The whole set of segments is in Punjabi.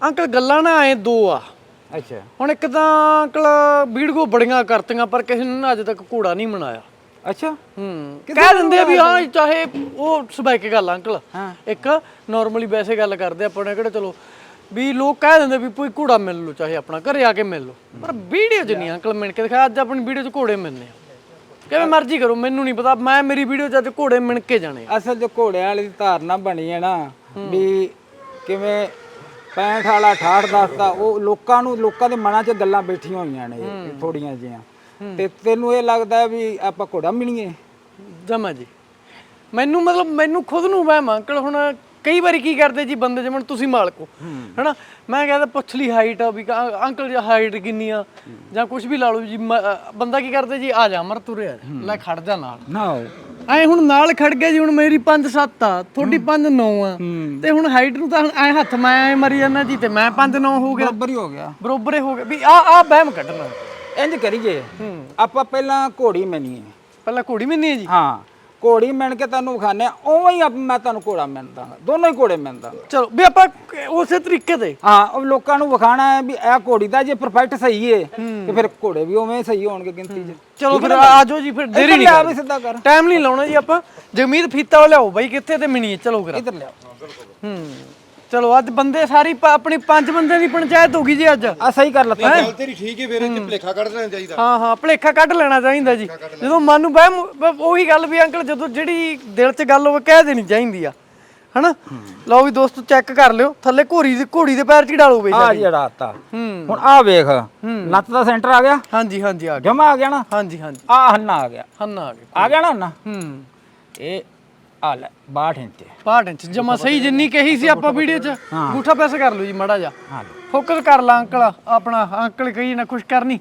ਅੰਕਲ ਗੱਲਾਂ ਨਾ ਐ ਦੋ ਆ। ਅੱਛਾ। ਹੁਣ ਇੱਕ ਤਾਂ ਅੰਕਲ ਵੀਡੀਓ ਬੜੀਆਂ ਕਰਤੀਆਂ ਪਰ ਕਿਸੇ ਨੇ ਨਾ ਅੱਜ ਤੱਕ ਘੋੜਾ ਨਹੀਂ ਮਨਾਇਆ। ਅੱਛਾ। ਹੂੰ। ਕਹਿ ਦਿੰਦੇ ਆ ਵੀ ਹਾਂ ਚਾਹੇ ਉਹ ਸੁਭਾਇਕ ਗੱਲ ਆ ਅੰਕਲ। ਹਾਂ। ਇੱਕ ਨਾਰਮਲੀ ਵੈਸੇ ਗੱਲ ਕਰਦੇ ਆਪਾਂ ਨੇ ਕਿਹੜੇ ਚਲੋ ਵੀ ਲੋਕ ਕਹਿ ਦਿੰਦੇ ਵੀ ਕੋਈ ਘੋੜਾ ਮਿਲ ਲਓ ਚਾਹੇ ਆਪਣਾ ਘਰੇ ਆ ਕੇ ਮਿਲ ਲਓ। ਪਰ ਵੀਡੀਓ 'ਚ ਨਹੀਂ ਅੰਕਲ ਮਿਣ ਕੇ ਦਿਖਾਇਆ ਅੱਜ ਆਪਣੀ ਵੀਡੀਓ 'ਚ ਘੋੜੇ ਮਿਲਨੇ ਆ। ਕਿਵੇਂ ਮਰਜ਼ੀ ਕਰੋ ਮੈਨੂੰ ਨਹੀਂ ਪਤਾ ਮੈਂ ਮੇਰੀ ਵੀਡੀਓ 'ਚ ਅੱਜ ਘੋੜੇ ਮਿਣ ਕੇ ਜਾਣੇ। ਅਸਲ ਜੋ ਘੋੜਿਆਂ ਵਾਲੀ ਧਾਰਨਾ ਬਣੀ ਹੈ ਨਾ ਵੀ ਕਿਵੇਂ 65 ਵਾਲਾ 68 ਦੱਸਦਾ ਉਹ ਲੋਕਾਂ ਨੂੰ ਲੋਕਾਂ ਦੇ ਮਨਾਂ 'ਚ ਗੱਲਾਂ ਬੈਠੀਆਂ ਹੋਈਆਂ ਨੇ ਥੋੜੀਆਂ ਜੀਆਂ ਤੇ ਤੈਨੂੰ ਇਹ ਲੱਗਦਾ ਵੀ ਆਪਾਂ ਘੋੜਾ ਮਿਣੀਏ? ਜਮਾ ਜੀ। ਮੈਨੂੰ ਮਤਲਬ ਮੈਨੂੰ ਖੁਦ ਨੂੰ ਵਹਿਮ ਅੰਕਲ ਹੁਣ ਕਈ ਵਾਰੀ ਕੀ ਕਰਦੇ ਜੀ ਬੰਦੇ ਜਿਵੇਂ ਤੁਸੀਂ ਮਾਲਕੋ ਹਨਾ? ਮੈਂ ਕਹਿੰਦਾ ਪੁੱਛ ਲਈ ਹਾਈਟ ਆ ਵੀ ਅੰਕਲ ਜੀ ਹਾਈਟ ਕਿੰਨੀ ਆ? ਜਾਂ ਕੁਝ ਵੀ ਲਾ ਲਓ ਜੀ ਬੰਦਾ ਕੀ ਕਰਦੇ ਜੀ ਆ ਜਾ ਅਮਰ ਤੁਰਿਆ ਲੈ ਖੜ ਜਾ ਨਾਲ। ਨਾ ਐ ਹੁਣ ਨਾਲ ਖੜ ਗਿਆ ਜੀ ਹੁਣ ਮੇਰੀ 5 7 ਆ ਤੁਹਾਡੀ 5 9 ਆ। ਤੇ ਹੁਣ ਹਾਈਟ ਨੂੰ ਤਾਂ ਐ ਹੱਥ ਮੈਂ ਐਂ ਮਰੀ ਜਾਂਦਾ ਜੀ ਤੇ ਮੈਂ 5 9 ਹੋ ਗਿਆ। ਬਰਾਬਰ ਹੀ ਹੋ ਗਿਆ। ਬਰੋਬਰ ਹੀ ਹੋ ਗਿਆ। ਵੀ ਆ ਆ ਬਹਿਮ ਕੱਢਣਾ। ਇੰਜ ਕਰੀਏ ਆਪਾਂ ਪਹਿਲਾਂ ਘੋੜੀ ਮਿਣੀਏ ਪਹਿਲਾਂ ਘੋੜੀ ਮੈਨੀ ਹੈ ਜੀ? ਹਾਂ। ਘੋੜੀ ਮਿਣ ਕੇ ਤੁਹਾਨੂੰ ਵਿਖਾਣੇ ਆ ਉਵੇਂ ਹੀ ਆਪ- ਮੈਂ ਤੁਹਾਨੂੰ ਘੋੜਾ ਮਿਣਦਾ ਦੋਨੋਂ ਹੀ ਘੋੜੇ ਮਿਣਦਾ ਚਲੋ ਵੀ ਆਪਾਂ ਉਸੇ ਤਰੀਕੇ ਤੇ ਹਾਂ ਉਹ ਲੋਕਾਂ ਨੂੰ ਵਿਖਾਣਾ ਹੈ ਵੀ ਇਹ ਘੋੜੀ ਦਾ ਜੇ ਪਰਫੈਕਟ ਸਹੀ ਏ ਤੇ ਫਿਰ ਘੋੜੇ ਵੀ ਉਵੇਂ ਹੀ ਸਹੀ ਹੋਣਗੇ ਗਿਣਤੀ 'ਚ। ਚਲੋ ਫਿਰ ਆਜੋ ਜੀ ਫਿਰ ਦੇਰੀ ਨਹੀਂ ਵੀ ਸਿੱਧਾ ਕਰ। ਟਾਈਮ ਨਹੀਂ ਲਾਉਣਾ ਜੀ ਆਪਾਂ। ਜਗਮੀਤ ਫੀਤਾ ਵਾਲਾ ਲਿਆਓ ਬਾਈ ਕਿੱਥੇ ਤੇ ਮਿਣੀ ਚਲੋ ਕਰਾ ਇੱਧਰ ਲਿਆ ਹੂੰ। ਚਲੋ ਅੱਜ ਬੰਦੇ ਸਾਰੀ ਪ- ਆਪਣੀ ਪੰਜ ਬੰਦਿਆਂ ਦੀ ਪੰਚਾਇਤ ਹੋ ਗਈ ਜੀ ਅੱਜ। ਆ ਸਹੀ ਕਰ ਲੱਤਾ। ਗੱਲ ਤੇਰੀ ਠੀਕ ਹੈ ਫਿਰ ਇਹ ਭਲੇਖਾ ਕੱਢ ਲੈਣਾ ਚਾਹੀਦਾ। ਹਾਂ ਹਾਂ ਭਲੇਖਾ ਕੱਢ ਲੈਣਾ ਚਾਹੀਦਾ ਜੀ। ਜਦੋਂ ਮਨ ਨੂੰ ਬਹਿਮ ਬ- ਉਹੀ ਗੱਲ ਵੀ ਅੰਕਲ ਜਦੋਂ ਜਿਹੜੀ ਦਿਲ 'ਚ ਗੱਲ ਹੋਵੇ ਕਹਿ ਦੇਣੀ ਚਾਹੀਦੀ ਆ। ਹਨਾ? ਲਓ ਵੀ ਦੋਸਤੋ ਚੈੱਕ ਕਰ ਲਿਓ। ਥੱਲੇ ਘੋੜੀ ਦੇ ਘੋੜੀ ਦੇ ਪੈਰ 'ਚ ਹੀ ਡਾਲੋ ਬਈ ਆ ਜਿਹੜਾ ਆਤਾ ਹੂੰ। ਹੁਣ ਆ ਵੇਖ ਲੱਤ ਦਾ ਸੈਂਟਰ ਆ ਗਿਆ? ਹਾਂਜੀ ਹਾਂਜੀ ਆ ਗਿਆ। ਜਮਾ ਆ ਗਿਆ ਨਾ? ਹਾਂਜੀ ਹਾਂਜੀ। ਆ ਹੰਨਾ ਆ ਗਿਆ। ਹੰਨਾ ਆ ਗਿਆ। ਆ ਗਿਆ ਨਾ ਹੰਨਾ? ਹੂੰ। ਇਹ ਆ ਲੈ 62 ਇੰਚ 62 ਇੰਚ ਜਮਾ ਸਹੀ ਜਿੰਨੀ ਕਹੀ ਸੀ ਆਪਾਂ ਵੀਡੀਓ 'ਚ। ਅੰਗੂਠਾ ਪ੍ਰੈਸ ਕਰ ਲਓ ਜੀ ਮੜਾ ਜਾ ਹਾਂ ਫੋਕਸ ਕਰ ਲਾ ਅੰਕਲ ਆਪਣਾ ਅੰਕਲ ਕਹੀ ਨਾ ਖੁਸ਼ ਕਰਨੀ।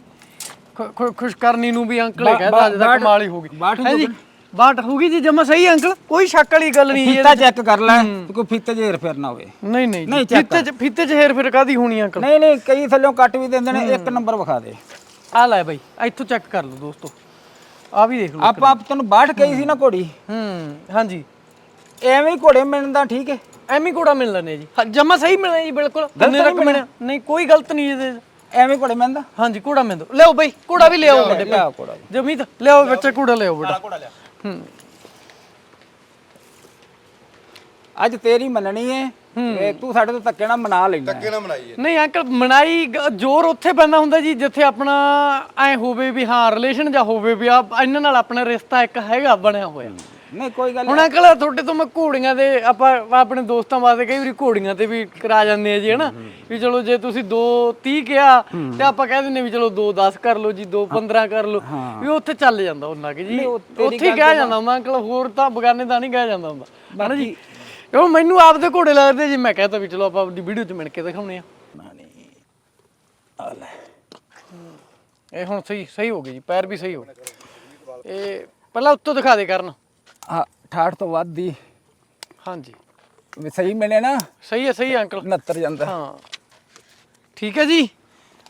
ਖੁ- ਖੁ- ਖੁਸ਼ ਕਰਨੀ ਨੂੰ ਵੀ ਅੰਕਲ ਹੀ ਕਹਿੰਦਾ ਅੱਜ ਤੱਕ ਕਮਾਲ ਹੀ ਹੋ ਗਈ। ਬਾਹਠ ਹੈ ਜੀ? ਬਾਟ ਹੋ ਗਈ ਜੀ ਜਮਾ ਸਹੀ ਅੰਕਲ ਕੋਈ ਸ਼ੱਕ ਵਾਲੀ ਗੱਲ ਨਹੀਂ ਜੀ। ਫੀਤਾ ਚੈੱਕ ਕਰ ਲੈ ਕੋਈ ਫੀਤੇ 'ਚ ਹੇਰ ਫੇਰ ਨਾ ਹੋਵੇ। ਨਹੀਂ ਨਹੀਂ ਨਹੀਂ, ਜੀ check ਫੀਤੇ 'ਚ ਫੀਤੇ 'ਚ ਹੇਰ ਫੇਰ ਕਾਦੀ ਹੋਣੀ ਅੰਕਲ? ਨਹੀਂ ਨਹੀਂ ਕਈ ਥੱਲਿਓਂ ਕੱਟ ਵੀ ਦਿੰਦੇ ਨੇ ਇੱਕ ਨੰਬਰ ਵਿਖਾ ਦੇ। ਆ ਲੈ ਬਾਈ ਇੱਥੋਂ ਚੈੱਕ ਕਰ ਲਓ ਦੋਸਤੋ। ਆ ਵੀ ਦੇਖ ਲਓ ਆਪਾਂ ਆਪ ਤੈਨੂੰ 62 ਕਹੀ ਸੀ ਨਾ ਘੋੜੀ। ਹੂੰ ਹਾਂਜੀ। ਐਵੇਂ ਹੀ ਘੋੜੇ ਮਿਲਦਾ ਠੀਕ ਹੈ। ਐਵੇਂ ਕੋੜਾ ਮਿਲ ਲੈਣੇ ਜੀ। ਹਾਂ, ਜਮਾ ਸਹੀ ਮਿਲਣਾ ਜੀ ਬਿਲਕੁਲ। ਨਹੀਂ ਕੋਈ ਗਲਤ ਨਹੀਂ ਇਹਦੇ। ਐਵੇਂ ਘੋੜੇ ਮਿਲਦਾ ਹਾਂਜੀ ਕੋੜਾ ਮਿਲ ਦੋ। ਲਿਆਓ ਬਾਈ ਕੋੜਾ ਵੀ ਲਿਆਓ ਵੱਡੇ ਲਿਆ ਘੋੜਾ ਜਮੀਤ ਲਿਆਓ ਬੱਚੇ ਕੋੜਾ ਲਿਆਓ ਬੇਟਾ। ਹੂੰ। ਅੱਜ ਤੇਰੀ ਮੰਨਣੀ ਏ ਤੇ ਤੂੰ ਸਾਡੇ ਤੋਂ ਧੱਕੇ ਨਾਲ ਮਨਾ ਲੈਣਾ ਧੱਕੇ ਨਾ ਬਣਾਈਏ ਨਹੀਂ ਅੰਕਲ ਮਨਾਈ ਗ- ਜ਼ੋਰ ਉੱਥੇ ਪੈਂਦਾ ਹੁੰਦਾ ਜੀ ਜਿੱਥੇ ਆਪਣਾ ਐ ਹੋਵੇ ਵੀ ਹਾਂ ਰਿਲੇਸ਼ਨ ਜਾਂ ਹੋਵੇ ਵੀ ਆ ਇਹਨਾਂ ਨਾਲ ਆਪਣਾ ਰਿਸ਼ਤਾ ਇੱਕ ਹੈਗਾ ਬਣਿਆ ਹੋਇਆ। ਨਹੀਂ ਕੋਈ ਗੱਲ ਹੁਣ ਅੰਕਲ ਤੁਹਾਡੇ ਤੋਂ ਮੈਂ ਘੋੜੀਆਂ ਦੇ ਆਪਾਂ ਆਪਣੇ ਦੋਸਤਾਂ ਵਾਸਤੇ ਕਈ ਵਾਰੀ ਘੋੜੀਆਂ ਤੇ ਵੀ ਕਰਾ ਜਾਂਦੇ ਆ ਜੀ ਹਨਾ? ਵੀ ਚਲੋ ਜੇ ਤੁਸੀਂ 2 30 ਕਿਹਾ ਤੇ ਆਪਾਂ ਕਹਿ ਦਿੰਦੇ ਵੀ ਚਲੋ 2 10 ਕਰ ਲਓ ਜੀ 2 15 ਕਰ ਲਓ। ਵੀ ਉੱਥੇ ਚੱਲ ਜਾਂਦਾ ਉਹਨਾਂ ਕਿ ਜੀ। ਉੱਥੇ ਕਿਹਾ ਜਾਂਦਾ ਹੁੰਦਾ ਅੰਕਲ ਹੋਰ ਤਾਂ ਬਗਾਨੇ ਦਾ ਨਹੀਂ ਕਿਹਾ ਜਾਂਦਾ ਹੁੰਦਾ ਹਨਾ ਜੀ? ਉਹ ਮੈਨੂੰ ਆਪਦੇ ਘੋੜੇ ਲੱਗਦੇ ਜੀ ਮੈਂ ਕਹਤਾ ਵੀ ਚਲੋ ਆਪਾਂ ਆਪਣੀ ਵੀਡੀਓ 'ਚ ਮਿਣ ਕੇ ਦਿਖਾਉਣੇ ਆ। ਇਹ ਹੁਣ ਸਹੀ ਸਹੀ ਹੋ ਗਈ ਜੀ ਪੈਰ ਵੀ ਸਹੀ ਹੋ ਗਏ। ਇਹ ਪਹਿਲਾਂ ਉੱਤੋਂ ਦਿਖਾ ਦੇ ਕਰਨ। ਆ 68 ਤੋਂ ਵੱਧ ਦੀ। ਹਾਂਜੀ। ਵੀ ਸਹੀ ਮਿਲੇ ਨਾ। ਸਹੀ ਹੈ ਸਹੀ ਹੈ ਅੰਕਲ 69 ਜਾਂਦਾ। ਹਾਂ। ਠੀਕ ਹੈ ਜੀ।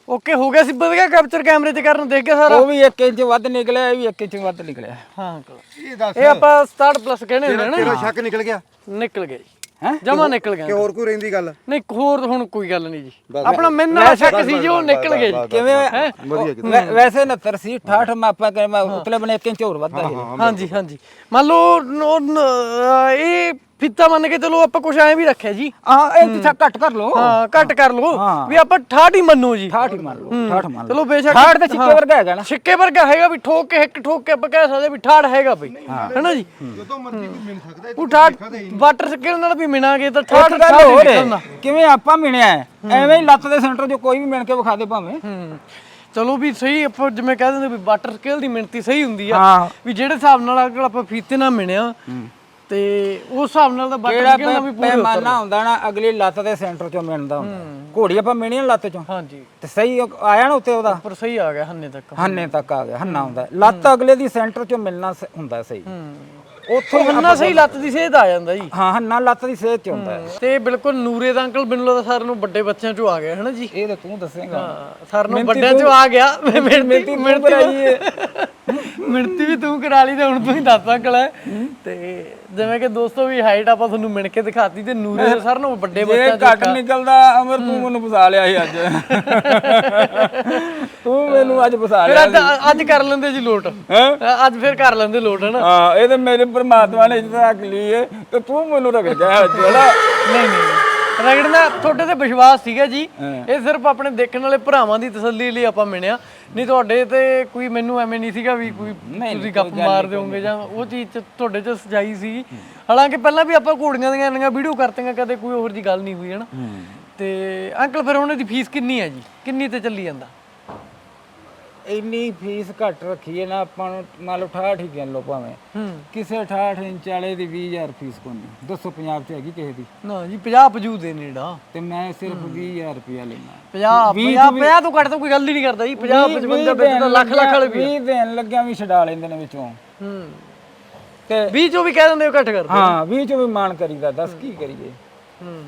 ਓਕੇ ਹੋ ਗਿਆ ਸੀ ਵਧੀਆ ਕੈਪਚਰ ਕੈਮਰੇ ਤੇ ਕਰਨ ਦੇਖ ਗਿਆ ਸਾਰਾ। ਉਹ ਵੀ 1 ਇੰਚ ਵੱਧ ਨਿਕਲਿਆ ਇਹ ਵੀ 1 ਇੰਚ ਵੱਧ ਨਿਕਲਿਆ। ਹਾਂ ਅੰਕਲ ਇਹ ਦੱਸ। ਇਹ ਆਪਾਂ 67 ਪਲੱਸ ਕਹਿੰਦੇ ਹੁੰਦੇ ਨੇ। ਤੇਰਾ ਸ਼ੱਕ ਨਿਕਲ ਗਿਆ? ਨਿਕਲ ਗਏ ਹੈਂ? ਜਮਾ ਨਿਕਲ ਗਿਆ ਕਿ ਹੋਰ ਕੋਈ ਰਹਿੰਦੀ ਗੱਲ? ਨਹੀਂ ਹੋਰ ਹੁਣ ਕੋਈ ਗੱਲ ਨਹੀਂ ਜੀ। ਆਪਣਾ ਮੈਨੂੰ ਨਾਲ ਸ਼ੱਕ ਸੀ ਜੀ ਉਹ ਨਿਕਲ ਗਏ ਜੀ। ਕਿਵੇਂ ਵੈਸੇ 69 ਸੀ 68 ਮੈਂ ਆਪਾਂ ਕਹਿੰਦੇ ਉਤਲੇ ਬਣੇ 1 ਇੰਚ ਹੋਰ ਵੱਧਦਾ ਹਾਂਜੀ ਹਾਂਜੀ। ਮੰਨ ਲਓ ਇਹ ਫਿੱਤਾ ਮੰਨ ਕੇ ਚਲੋ ਆਪਾਂ ਕੁਝ ਐਂ ਵੀ ਰੱਖਿਆ ਜੀ। ਆ ਇਹ ਕਿਥਾ ਘੱਟ ਕਰ ਲੋ ਹਾਂ ਘੱਟ ਕਰ ਹਾਂ। ਵੀ ਆਪਾਂ 68 ਹੀ ਮੰਨੋ ਜੀ। 68 ਹੀ ਮੰਨ ਲਓ 68 ਮੰਨ ਲਓ। ਚਲੋ ਬੇਸ਼ੱਕ 68 ਤੇ ਛਿੱਕੇ ਵਰਗਾ ਹੈਗਾ ਨਾ। ਛਿੱਕੇ ਵਰਗਾ ਹੈਗਾ ਵੀ ਠੋਕ ਕੇ ਇੱਕ ਠੋਕ ਕੇ ਆਪਾਂ ਕਹਿ ਸਕਦੇ ਵੀ ਠਾੜ ਹੈਗਾ ਬਈ। ਹੈਨਾ ਜੀ? ਜਦੋਂ ਮਰਜ਼ੀ ਕੋਈ ਮਿਲ ਸਕਦਾ ਉਹ ਠਾੜ ਵਾਟਰ ਸਕਿਲ ਨਾਲ ਵੀ ਮਿਣਾਂਗੇ ਤਾਂ ਠਾੜ ਇੱਕ ਗੱਲ ਹੀ ਹੋਰ। ਹੈ ਕਿਵੇਂ ਆਪਾਂ ਮਿਣਿਆ ਹੈ, ਐਵੇਂ ਹੀ ਲੱਤ ਦੇ ਸੈਂਟਰ 'ਚ ਕੋਈ ਵੀ ਮਿਣ ਕੇ ਵਿਖਾ ਦੇ ਭਾਵੇਂ। ਹੂੰ। ਚਲੋ ਵੀ ਸਹੀ ਆਪਾਂ ਜਿਵੇਂ ਕਹਿ ਦਿੰਦੇ ਵੀ ਵਾਟਰ ਸਕਿਲ ਦੀ ਮਿਣਤੀ ਸਹੀ ਹੁੰਦੀ ਆ। ਹਾਂ। ਵੀ ਜਿਹੜੇ ਹਿਸਾਬ ਨਾਲ ਅਗਰ ਆਪਾਂ ਫੀਤੇ ਨਾਲ ਮਿਣਿਆ ਤੇ ਉਸ ਹਿਸਾਬ ਨਾਲ ਤਾਂ ਵਾਟਰ ਜਿਹੜਾ ਪੂਰੇ ਪੈਮਾਨਾ ਹੁੰਦਾ ਨਾ ਅਗਲੀ ਲੱਤ ਦੇ ਸੈਂਟਰ 'ਚੋਂ ਮਿਣਦਾ ਹੁੰਦਾ। ਘੋੜੀ ਆਪਾਂ ਮਿਣੀ ਨਾ ਲੱਤ 'ਚੋਂ। ਹਾਂਜੀ। ਤੇ ਸਹੀ ਉਹ ਆਇਆ ਨਾ ਉੱਤੇ ਉਹਦਾ? ਪਰ ਸਹੀ ਆ ਗਿਆ ਹੰਨੇ ਤੱਕ। ਹੰਨੇ ਤੱਕ ਆ ਗਿਆ ਹੰਨਾ ਹੁੰਦਾ। ਲੱਤ ਅਗਲੇ ਦੀ ਸੈਂਟਰ 'ਚੋਂ ਮਿਲਣਾ ਸ- ਹੁੰਦਾ ਸਹੀ। ਉੱਥੋਂ ਹੰਨਾ ਸਹੀ ਲੱਤ ਦੀ ਸਿਹਤ ਆ ਜਾਂਦਾ ਜੀ। ਹਾਂ ਹੰਨਾ ਲੱਤ ਦੀ ਸਿਹਤ 'ਚ ਹੁੰਦਾ। ਹੈ। ਤੇ ਬਿਲਕੁਲ ਨੂਰੇ ਦਾ ਅੰਕਲ ਮੈਨੂੰ ਲੱਗਦਾ ਸਾਰਿਆਂ ਨੂੰ ਵੱਡੇ ਬੱਚਿਆਂ ਚੋਂ ਆ ਗਿਆ ਹੈਨਾ ਜੀ? ਇਹ ਤਾਂ ਤੂੰ ਦੱਸੇਗਾ। ਹਾਂ ਸਾਰਿਆਂ ਨੂੰ ਵੱਡਿਆਂ ਚੋਂ ਆ ਗਿਆ। ਮਿਹਨਤੀ ਮਿਹਨਤੀ ਮਿਹਨਤੀ ਵੀ ਤੂੰ ਕਰਾ ਲਈ ਤੇ ਹੁਣ ਤੂੰ ਹੀ ਦੱਸ ਅੰਕਲ। ਹੈ ਤੇ ਜਿਵੇਂ ਕਿ ਦੋਸਤੋ ਵੀ ਹਾਈਟ ਆਪਾਂ ਤੁਹਾਨੂੰ ਮਿਣ ਕੇ ਦਿਖਾਤੀ ਤੇ ਨੂਰੇ ਦੇ ਸਰ ਨੂੰ ਵੱਡੇ ਜੇ ਬੱਚਿਆਂ ਚੋਂ ਘੱਟ ਨਿਕਲਦਾ ਅਮਰ ਤੂੰ ਮੈਨੂੰ ਫਸਾ ਲਿਆ ਸੀ ਅੱਜ। ਤੂੰ ਮੈਨੂੰ ਅੱਜ ਫਸਾ ਫਿਰ ਲਿਆ ਅੱਜ ਅੱਜ ਕਰ ਲੈਂਦੇ ਜੀ ਲੋਟ। ਹੈਂ? ਅੱਜ ਫਿਰ ਕਰ ਲੈਂਦੇ ਲੋਟ ਹਨਾ? ਹਾਂ ਇਹ ਤੇ ਮੇਰੇ ਪਰਮਾਤਮਾ ਨੇ ਇੱਜ਼ਤ ਰੱਖ ਲਈ ਏ ਤੇ ਤੂੰ ਮੈਨੂੰ ਰਗੜ ਗਿਆ ਅੱਜ ਹਨਾ? ਨਹੀਂ ਨਹੀਂ। ਰਗੜਨਾ ਤੁਹਾਡੇ ਤੇ ਵਿਸ਼ਵਾਸ ਸੀਗਾ ਜੀ। ਇਹ ਸਿਰਫ ਆਪਣੇ ਦੇਖਣ ਵਾਲੇ ਭਰਾਵਾਂ ਦੀ ਤਸੱਲੀ ਲਈ ਆਪਾਂ ਮਿਣਿਆ। ਨਹੀਂ ਤੁਹਾਡੇ ਤੇ ਕੋਈ ਮੈਨੂੰ ਐਵੇਂ ਨਹੀਂ ਸੀਗਾ ਵੀ ਕੋਈ ਤੁਸੀਂ ਗੱਪ ਮਾਰ ਦਿਓਗੇ ਜਾਂ ਉਹ ਚੀਜ਼ ਚ ਤੁਹਾਡੇ ਚ ਸਜਾਈ ਸੀ। ਹਾਲਾਂਕਿ ਪਹਿਲਾਂ ਵੀ ਆਪਾਂ ਘੋੜੀਆਂ ਦੀਆਂ ਇੰਨੀਆਂ ਵੀਡੀਓ ਕਰਤੀਆਂ ਕਦੇ ਕੋਈ ਹੋਰ ਜੀ ਗੱਲ ਨਹੀਂ ਹੋਈ ਹਨਾ। ਤੇ ਅੰਕਲ ਫਿਰ ਉਹਨਾਂ ਦੀ ਫੀਸ ਕਿੰਨੀ ਹੈ ਜੀ? ਕਿੰਨੀ ਤੇ ਚੱਲੀ ਜਾਂਦਾ? ਇੰਨੀ ਫੀਸ ਘੱਟ ਰੱਖੀ ਹੈ ਨਾ ਆਪਾਂ ਨੂੰ ਮੰਨ ਲਓ 68 ਹੀ ਗਿਣ ਲਓ ਭਾਵੇਂ। ਕਿਸੇ 68 ਇੰਚ ਵਾਲੇ ਦੀ 20000 ਫੀਸ ਨਹੀਂ 250 ਚ ਹੈਗੀ ਕਿਸੇ ਦੀ? ਨਾ ਜੀ 50 ਪਜੂ ਦੇ ਨੇੜਾ। ਤੇ ਮੈਂ ਸਿਰਫ 20000 ਰੁਪਇਆ ਲੈਣਾ 50 50 50 ਤੋਂ ਘੱਟ ਤਾਂ ਕੋਈ ਗੱਲ ਹੀ ਨਹੀਂ ਕਰਦਾ ਜੀ 50 55 ਵਿੱਚ ਤਾਂ ਲੱਖ ਲੱਖ ਵਾਲੇ ਵੀ 20 ਦੇਣ ਲੱਗਿਆ ਵੀ ਛਡਾ ਲੈਂਦੇ ਨੇ ਵਿੱਚੋਂ। ਹੂੰ। ਤੇ 20 ਚੋਂ ਵੀ ਕਹਿ ਦਿੰਦੇ ਹੋ ਘੱਟ ਕਰਦੇ ਹਾਂ 20 ਚੋਂ ਵੀ ਮਾਨ ਕਰੀਦਾ ਦੱਸ ਕੀ ਕਰੀਏ? ਹੂੰ।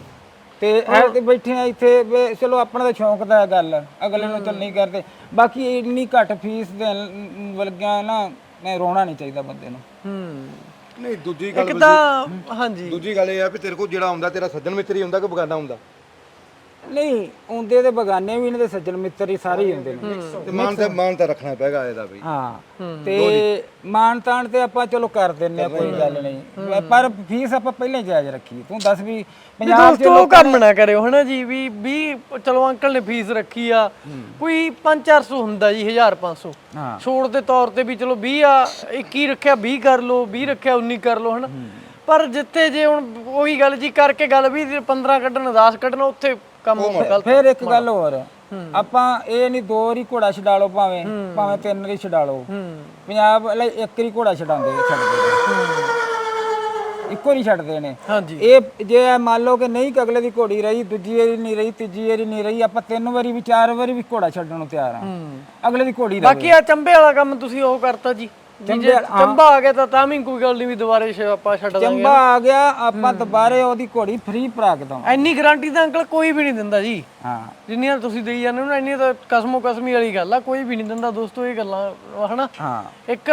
ਤੇ ਐ ਤੇ ਬੈਠੇ ਆ ਇੱਥੇ ਵੀ ਚਲੋ ਆਪਣਾ ਤਾਂ ਸ਼ੌਂਕ ਦਾ ਹੈ ਗੱਲ ਅਗਲੇ ਨੂੰ ਚੱਲ ਨਹੀਂ ਕਰਦੇ ਬਾਕੀ ਇੰਨੀ ਘੱਟ ਫੀਸ ਦੇਣ ਵਰਗਿਆ ਨਾ ਮੈਂ ਰੋਣਾ ਨਹੀਂ ਚਾਹੀਦਾ ਬੰਦੇ ਨੂੰ। ਹੂੰ। ਨਹੀਂ ਦੂਜੀ ਗੱਲ ਇੱਕ ਤਾਂ ਹਾਂਜੀ। ਦੂਜੀ ਗੱਲ ਇਹ ਆ ਵੀ ਤੇਰੇ ਕੋਲ ਜਿਹੜਾ ਆਉਂਦਾ ਤੇਰਾ ਸੱਜਣ ਮਿੱਤਰ ਹੀ ਹੁੰਦਾ ਕਿ ਬਗਾਨਾ ਹੁੰਦਾ? ਨਹੀਂ ਆਉਂਦੇ ਤੇ ਬਗਾਨੇ ਵੀ ਨੇ ਤੇ ਸੱਜਣ ਮਿੱਤਰ ਹੀ ਸਾਰੇ ਹੀ ਹੁੰਦੇ ਨੇ। ਤੇ ਮਾਨ ਤਾਂ ਮਾਨ ਤਾਂ ਰੱਖਣਾ ਪੈਗਾ ਇਹਦਾ ਬਈ ਹਾਂ। ਤੇ ਮਾਨ ਤਾਨ ਤੇ ਆਪਾਂ ਚਲੋ ਕਰ ਦਿੰਨੇ ਆ ਕੋਈ ਗੱਲ ਨਹੀਂ। ਪਰ ਫੀਸ ਆਪਾਂ ਪਹਿਲਾਂ ਹੀ ਜਾਇਜ਼ ਰੱਖੀ। ਤੂੰ ਦੱਸ ਵੀ ਪੰਜਾਬ ਦੋਸਤੋ ਉਹ ਕੰਮ ਨਾ ਕਰਿਓ ਹਨਾ ਜੀ ਵੀ 20 ਚਲੋ ਅੰਕਲ ਨੇ ਫੀਸ ਰੱਖੀ ਆ। ਕੋਈ 5-400 ਹੁੰਦਾ ਜੀ 1500 ਹਾਂ। ਛੋੜ ਦੇ ਤੌਰ ਤੇ ਵੀ ਚਲੋ 20 ਆ 21 ਰੱਖਿਆ 20 ਕਰ ਲਓ 20 ਰੱਖਿਆ 19 ਕਰ ਲਓ ਹਨਾ। ਪਰ ਜਿੱਥੇ ਜੇ ਹੁਣ ਉਹੀ ਗੱਲ ਜੀ ਕਰਕੇ ਗੱਲ 20 15 ਕੱਢਣ 10 ਕੱਢਣ ਉੱਥੇ ਕੰਮ ਗਲਤ ਫਿਰ ਇੱਕ ਗੱਲ ਹੋਰ ਆਪਾਂ ਇਹ ਨਹੀਂ ਦੋ ਵਾਰੀ ਘੋੜਾ ਛਡਾ ਲਓ ਭਾਵੇਂ ਭਾਵੇਂ ਤਿੰਨ ਵਾਰੀ ਛਡਾ ਲਓ ਪੰਜਾਬ ਲਈ ਇੱਕ ਵਾਰੀ ਘੋੜਾ ਛਡਾਉਂਦੇ ਛੱਡਦੇ ਨੇ। ਇੱਕੋ ਨਹੀਂ ਛੱਡਦੇ ਨੇ। ਹਾਂਜੀ। ਇਹ ਜੇ ਇਹ ਮੰਨ ਲਓ ਕਿ ਨਹੀਂ ਕਿ ਅਗਲੇ ਦੀ ਘੋੜੀ ਰਹੀ ਦੂਜੀ ਵਾਰੀ ਨਹੀਂ ਰਹੀ ਤੀਜੀ ਵਾਰੀ ਨਹੀਂ ਰਹੀ ਆਪਾਂ ਤਿੰਨ ਵਾਰੀ ਵੀ ਚਾਰ ਵਾਰੀ ਵੀ ਘੋੜਾ ਛੱਡਣ ਨੂੰ ਤਿਆਰ ਆ। ਅਗਲੇ ਦੀ ਘੋੜੀ ਰਹੇ ਬਾਕੀ ਆ ਚੰਬੇ ਵਾਲਾ ਕੰਮ ਤੁਸੀਂ ਉਹ ਕਰਤਾ ਜੀ। ਵੀ ਜੇ ਚੰਬਾ ਆ ਗਿਆ ਤਾਂ ਤਾਂ ਵੀ ਕੋਈ ਗੱਲ ਨਹੀਂ ਵੀ ਦੁਬਾਰੇ ਸ਼- ਆਪਾਂ ਛੱਡ ਦਾਂਗੇ ਚੰਬਾ ਆ ਗਿਆ ਆਪਾਂ ਦੁਬਾਰੇ ਉਹਦੀ ਘੋੜੀ ਫ੍ਰੀ ਭਰਾ ਕੇ ਦਵਾਂ ਇੰਨੀ ਗਾਰੰਟੀ ਤਾਂ ਅੰਕਲ ਕੋਈ ਵੀ ਨਹੀਂ ਦਿੰਦਾ ਜੀ। ਹਾਂ। ਜਿੰਨੀਆਂ ਤੁਸੀਂ ਦੇਈ ਜਾਂਦੇ ਹੋ ਨਾ ਇੰਨੀ ਤਾਂ ਕਸਮੋ ਕਸਮੀ ਵਾਲੀ ਗੱਲ ਆ ਕੋਈ ਵੀ ਨਹੀਂ ਦਿੰਦਾ ਦੋਸਤੋ ਇਹ ਗੱਲਾਂ ਹਨਾ? ਹਾਂ। ਇੱਕ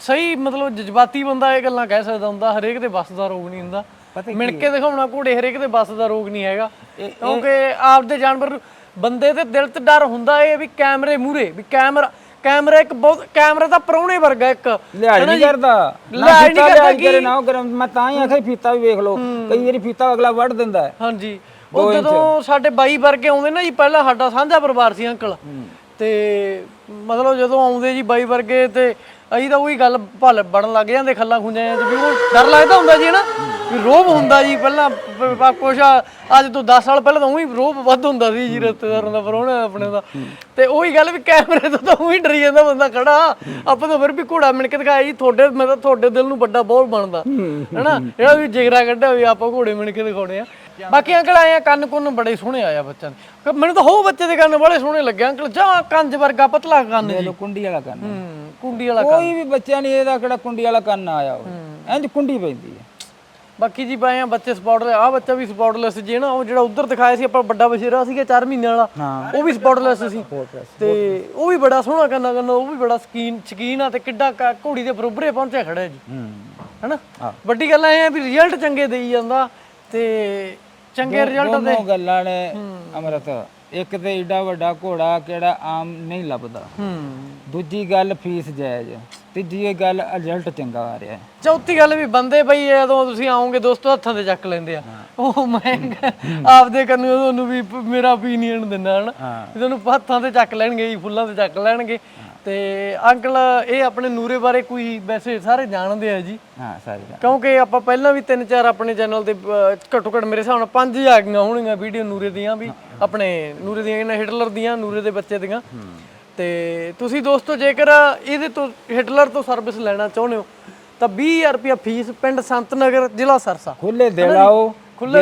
ਸਹੀ ਮਤਲਬ ਜਜ਼ਬਾਤੀ ਬੰਦਾ ਇਹ ਗੱਲਾਂ ਕਹਿ ਸਕਦਾ ਹੁੰਦਾ ਹਰੇਕ ਦੇ ਵੱਸ ਦਾ ਰੋਗ ਨਹੀਂ ਹੁੰਦਾ। ਪਤਾ ਮਿਣ ਕੇ ਦਿਖਾਉਣਾ ਘੋੜੇ ਹਰੇਕ ਦੇ ਵੱਸ ਦਾ ਰੋਗ ਨਹੀਂ ਹੈਗਾ। ਕਿਉਂਕਿ ਆਪਦੇ ਜਾਨਵਰ ਨੂੰ- ਬੰਦੇ ਦੇ ਦਿਲ 'ਚ ਡਰ ਹੁੰਦਾ ਇਹ ਵੀ ਕੈਮਰੇ ਮੂਰੇ ਵੀ ਕੈਮਰਾ ਕੈਮਰਾ ਇੱਕ ਬਹੁਤ ਕੈਮਰਾ ਤਾਂ ਪਰੌਣੇ ਵਰਗਾ ਇੱਕ। ਲਿਹਾਜ਼ ਨਹੀਂ ਕਰਦਾ। ਲਿਹਾਜ਼ ਨਹੀਂ ਕਰਦਾ ਕਰੇ ਨਾ ਉਹ ਕਰੇ। ਮੈਂ ਤਾਂ ਹੀ ਆਖਿਆ ਫੀਤਾ ਵੀ ਵੇਖ ਲਓ। ਕਈ ਵਾਰੀ ਫੀਤਾ ਅਗਲਾ ਵੱਢ ਦਿੰਦਾ ਹੈ। ਹਾਂਜੀ। ਉਹ ਜਦੋਂ ਸਾਡੇ ਬਾਈ ਵਰਗੇ ਆਉਂਦੇ ਨਾ ਜੀ ਪਹਿਲਾਂ ਸਾਡਾ ਸਾਂਝਾ ਪਰਿਵਾਰ ਸੀ ਅੰਕਲ। ਤੇ ਮਤਲਬ ਜਦੋਂ ਆਉਂਦੇ ਜੀ ਬਾਈ ਵਰਗੇ ਤੇ ਅਸੀਂ ਤਾਂ ਉਹੀ ਗੱਲ ਭਲ ਬੜਨ ਲੱਗ ਜਾਂਦੇ ਖੱਲਾਂ ਖੁੰਜਾਂ ਚ ਵੀ। ਉਹ ਡਰ ਲੱਗਦਾ ਹੁੰਦਾ ਜੀ ਹਨਾ? ਵੀ ਰੋਬ ਹੁੰਦਾ ਜੀ ਪਹਿਲਾਂ ਪ- ਪ- ਕੁਛ ਆ- ਅੱਜ ਤੋਂ 10 ਸਾਲ ਪਹਿਲਾਂ ਤਾਂ ਉਹੀ ਰੋਬ ਵੱਧ ਹੁੰਦਾ ਸੀ ਜੀ ਰਿਸ਼ਤੇਦਾਰਾਂ ਦਾ ਪਰੋਣਾ ਆਪਣੇ ਦਾ। ਤੇ ਉਹੀ ਗੱਲ ਵੀ ਕੈਮਰੇ ਤੋਂ ਤਾਂ ਉਹੀ ਡਰੀ ਜਾਂਦਾ ਬੰਦਾ ਖੜਾ। ਆਪਾਂ ਤਾਂ ਫਿਰ ਵੀ ਘੋੜਾ ਮਿਣ ਕੇ ਦਿਖਾਇਆ ਜੀ ਤੁਹਾਡੇ ਮੈਂ ਤਾਂ ਤੁਹਾਡੇ ਦਿਲ ਨੂੰ ਵੱਡਾ ਬਹੁਤ ਬਣਦਾ। ਹੈਨਾ? ਜਿਹੜਾ ਵੀ ਜਿਗਰਾ ਕੱਢਿਆ ਵੀ ਆਪਾਂ ਘੋੜੇ ਮਿਣ ਕੇ ਦਿਖਾਉਣੇ ਆ। ਬਾਕੀ ਅੰਕਲ ਆਏ ਆ ਕੰਨ ਕੁੰਨ ਬੜੇ ਸੋਹਣੇ ਆਇਆ ਬੱਚਿਆਂ ਦੇ। ਮੈਨੂੰ ਤਾਂ ਹੋ ਬੱਚੇ ਦੇ ਕੰਨ ਬੜੇ ਸੋਹਣੇ ਲੱਗੇ ਅੰਕਲ ਜਾ ਕੰਜ ਵਰਗਾ ਪਤਲਾ ਕੰਨ ਜੀ। ਲੋ ਕੁੰਡੀ ਵਾਲਾ ਕੰਨ ਹੂੰ ਕੁੰਡੀ ਵਾਲਾ ਕੋਈ ਵੀ ਬੱਚਾ ਨਹੀਂ ਇਹਦਾ ਕਿਹੜਾ ਕੁੰਡੀ ਵਾਲਾ ਕੰਨ ਆਇਆ ਹੋਵੇ। ਇੰਜ ਕੁੰਡੀ ਪੈਂਦੀ ਹੈ ਬਾਕੀ ਜੀ ਪਾਏ ਆ ਬੱਚੇ ਸਪੌਟਲੈਸ ਆ ਬੱਚਾ ਵੀ ਸਪੌਟਲੈਸ ਜੀ ਨਾ ਉਹ ਜਿਹੜਾ ਉਧਰ ਦਿਖਾਇਆ ਸੀ ਆਪਾਂ ਵੱਡਾ ਬਸ਼ੇਰਾ ਸੀਗਾ 4 ਮਹੀਨਿਆਂ ਵਾਲਾ ਉਹ ਵੀ ਸਪੌਟਲੈਸ ਸੀ। ਤੇ ਉਹ ਵੀ ਬੜਾ ਸੋਹਣਾ ਕੰਨਾ ਕੰਨਾ ਉਹ ਵੀ ਬੜਾ ਸਕੀਨ ਸ਼ਕੀਨ ਆ ਤੇ ਕਿੱਡਾ ਘੋੜੀ ਦੇ ਬਰੋਬਰੇ ਪਹੁੰਚਿਆ ਖੜਾ ਜੀ। ਹੈਨਾ? ਵੱਡੀ ਗੱਲ ਇਹ ਆ ਵੀ ਰਿਜ਼ਲਟ ਚੰਗੇ ਦੇਈ ਜਾਂਦਾ ਤੇ ਚੰਗੇ ਰਿਜ਼ਲਟ ਦੇ ਦੋਨੋਂ ਗੱਲਾਂ ਨੇ ਅਮਰਤ। ਇੱਕ ਤੇ ਏਡਾ ਵੱਡਾ ਘੋੜਾ ਕਿਹੜਾ ਆਮ ਨਹੀਂ ਲੱਭਦਾ। ਹੂੰ। ਦੂਜੀ ਗੱਲ ਫੀਸ ਜਾਇਜ਼। ਤੀਜੀ ਇਹ ਗੱਲ ਰਿਜ਼ਲਟ ਚੰਗਾ ਆ ਰਿਹਾ। ਹੈ ਚੌਥੀ ਗੱਲ ਵੀ ਬੰਦੇ ਬਈ ਜਦੋਂ ਤੁਸੀਂ ਆਓਗੇ ਦੋਸਤੋ ਹੱਥਾਂ ਤੇ ਚੱਕ ਲੈਂਦੇ ਆ। ਉਹ ਮੈਂ ਆਪਦੇ ਕੰਨੂ ਤੁਹਾਨੂੰ ਵੀ ਮੇਰਾ opinion ਦਿੰਦਾ ਹਨ। ਤੁਹਾਨੂੰ ਹੱਥਾਂ ਤੇ ਚੱਕ ਲੈਣਗੇ ਫੁੱਲਾਂ ਤੇ ਚੱਕ ਲੈਣਗੇ। ਤੇ ਅੰਕਲ ਇਹ ਆਪਣੇ ਨੂਰੇ ਬਾਰੇ ਕੋਈ ਵੈਸੇ ਸਾਰੇ ਜਾਣਦੇ ਆ ਜੀ। ਹਾਂ ਸਾਰੀ ਕਿਉਂਕਿ ਆਪਾਂ ਪਹਿਲਾਂ ਵੀ ਤਿੰਨ ਚਾਰ ਆਪਣੇ ਚੈਨਲ ਤੇ ਅਹ, ਘੱਟੋ ਘੱਟ ਮੇਰੇ ਹਿਸਾਬ ਨਾਲ ਪੰਜ ਆ ਗਈਆਂ ਹੋਣਗੀਆਂ ਵੀਡੀਓ ਨੂਰੇ ਦੀਆਂ ਵੀ ਆਪਣੇ ਨੂਰੇ ਦੀਆਂ ਇਹਨਾਂ ਹਿਟਲਰ ਦੀਆਂ ਨੂਰੇ ਦੇ ਬੱਚੇ ਦੀਆਂ। ਤੇ ਤੁਸੀਂ ਦੋਸਤੋ ਜੇਕਰ ਇਹਦੇ ਤੋਂ ਹਿਟਲਰ ਤੋਂ ਸਰਵਿਸ ਲੈਣਾ ਚਾਹੁੰਦੇ ਹੋ ਤਾਂ 20000 ਰੁਪਿਆ ਫੀਸ ਪਿੰਡ ਸੰਤ ਨਗਰ ਜ਼ਿਲ੍ਹਾ ਸਰਸਾ। ਖੁੱਲੇ ਦਿਲ ਆਓ।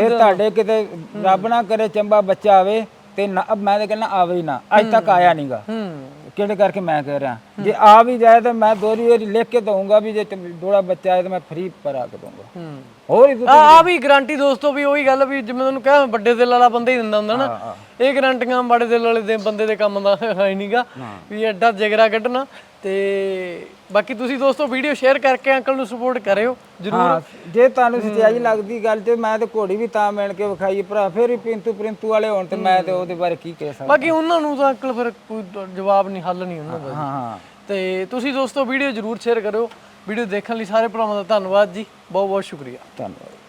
ਜੇ ਤੁਹਾਡੇ ਕਿਤੇ ਰੱਬ ਨਾ ਕਰੇ ਚੰਬਾ ਬੱਚਾ ਆਵੇ ਤੇ ਨਾ- ਮੈਂ ਤਾਂ ਕਹਿੰਦਾ ਆਵੇ ਹੀ ਨਾ। ਅੱਜ ਤੱਕ ਆਇਆ ਨਹੀਂਗਾ ਹੂੰ। ਕਿਹੜੇ ਕਰਕੇ ਮੈਂ ਕਹਿ ਰਿਹਾ? ਜੇ ਆ ਵੀ ਜਾਏ ਤਾਂ ਮੈਂ ਦੋਰੀ ਵਾਰੀ ਲਿਖ ਕੇ ਦਊਂਗਾ ਵੀ ਜੇ ਦੋੜਾ ਬੱਚਾ ਆਏ ਤਾਂ ਮੈਂ ਫ੍ਰੀ ਪਰ ਕੇ ਦਊਂਗਾ। ਹੂੰ। ਹੋਰ ਹੀ ਆ ਆ ਵੀ ਗਾਰੰਟੀ ਦੋਸਤੋ ਵੀ ਉਹੀ ਗੱਲ ਵੀ ਜਿਵੇਂ ਤੁਹਾਨੂੰ ਕਿਹਾ ਵੱਡੇ ਦਿਲ ਵਾਲਾ ਬੰਦਾ ਹੀ ਦਿੰਦਾ ਹੁੰਦਾ ਨਾ। ਇਹ ਗਾਰੰਟੀਆਂ ਬੜੇ ਦਿਲ ਵਾਲੇ ਦੇ ਬੰਦੇ ਦੇ ਕੰਮ ਦਾ ਹੈ ਨਹੀਂਗਾ ਵੀ ਐਡਾ ਜਿਗਰਾ ਕੱਢਣਾ। ਤੇ ਬਾਕੀ ਤੁਸੀਂ ਦੋਸਤੋ ਵੀਡੀਓ ਸ਼ੇਅਰ ਕਰਕੇ ਅੰਕਲ ਨੂੰ ਸਪੋਰਟ ਕਰਿਓ ਜਰੂਰ। ਜੇ ਤੁਹਾਨੂੰ ਸਚਾਈ ਲੱਗਦੀ ਗੱਲ ਤੇ ਮੈਂ ਤੇ ਘੋੜੀ ਵੀ ਤਾਂ ਮਿਣ ਕੇ ਵਿਖਾਈ ਭਰਾ ਫਿਰ ਵੀ ਪਿੰਤੂ ਪ੍ਰਿੰਤੂ ਵਾਲੇ ਹੋਣ ਤੇ ਮੈਂ ਤੇ ਉਹਦੇ ਬਾਰੇ ਕੀ ਕਹਿ ਸਕਦਾ। ਬਾਕੀ ਉਹਨਾਂ ਨੂੰ ਤਾਂ ਅੰਕਲ ਫਿਰ ਕੋਈ ਜਵਾਬ ਨਹੀਂ ਹੱਲ ਨਹੀਂ ਉਹਨਾਂ ਦਾ ਹਾਂ ਤੇ ਤੁਸੀਂ ਦੋਸਤੋ ਵੀਡੀਓ ਜਰੂਰ ਸ਼ੇਅਰ ਕਰਿਓ ਵੀਡੀਓ ਦੇਖਣ ਲਈ ਸਾਰੇ ਭਰਾਵਾਂ ਦਾ ਧੰਨਵਾਦ ਜੀ ਬਹੁਤ ਬਹੁਤ ਸ਼ੁਕਰੀਆ। ਧੰਨਵਾਦ।